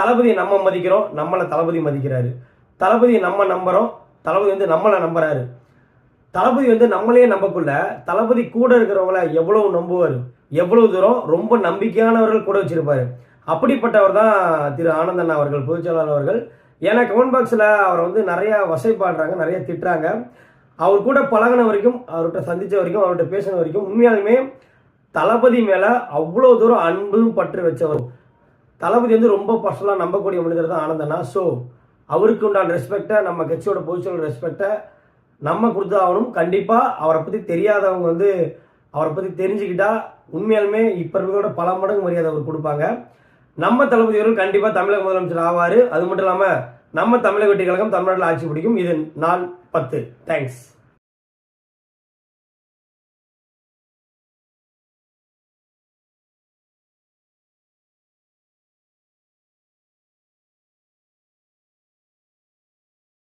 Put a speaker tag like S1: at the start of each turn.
S1: தளபதியை நம்ம மதிக்கிறோம் நம்மளை தளபதி மதிக்கிறாரு. தளபதியை நம்ம நம்புகிறோம் தளபதி வந்து நம்மளை நம்புறாரு. தளபதி வந்து நம்மளே நம்பக்குள்ள தளபதி கூட இருக்கிறவங்கள எவ்வளவு நம்புவார் எவ்வளவு தூரம் ரொம்ப நம்பிக்கையானவர்கள் கூட வச்சிருப்பாரு. அப்படிப்பட்டவர் தான் திரு ஆனந்தன் அவர்கள் பொதுச்செயலாளர் அவர்கள். ஏன்னா கமெண்ட் பாக்ஸில் அவரை வந்து நிறைய வசைப்பாடுறாங்க நிறைய திட்டுறாங்க. அவர் கூட பழகின வரைக்கும் அவர்கிட்ட சந்தித்த வரைக்கும் அவர்கிட்ட பேசின வரைக்கும் உண்மையாலுமே தளபதி மேலே அவ்வளோ தூரம் அன்பும் பற்று வச்சவர். தளபதி வந்து ரொம்ப பர்சனலாக நம்பக்கூடிய மனிதர் தான் ஆனந்தனா. ஸோ அவருக்கு உண்டான ரெஸ்பெக்டை நம்ம கட்சியோட பொதுச்செயலர் ரெஸ்பெக்டை நம்ம கொடுத்தாகணும். கண்டிப்பாக அவரை பற்றி தெரியாதவங்க வந்து அவரை பற்றி தெரிஞ்சுக்கிட்டா உண்மையாலுமே இப்போ இருக்கிறதோட பல மடங்கு மரியாதை அவர் கொடுப்பாங்க. நம்ம தளபதி அவர்கள் கண்டிப்பாக தமிழக முதலமைச்சர் ஆவார். அது மட்டும் இல்லாமல் நம்ம தமிழக வெட்டி கழகம் தமிழ்நாட்டில் ஆட்சி பிடிக்கும். இது நாள் பத்து. தேங்க்ஸ்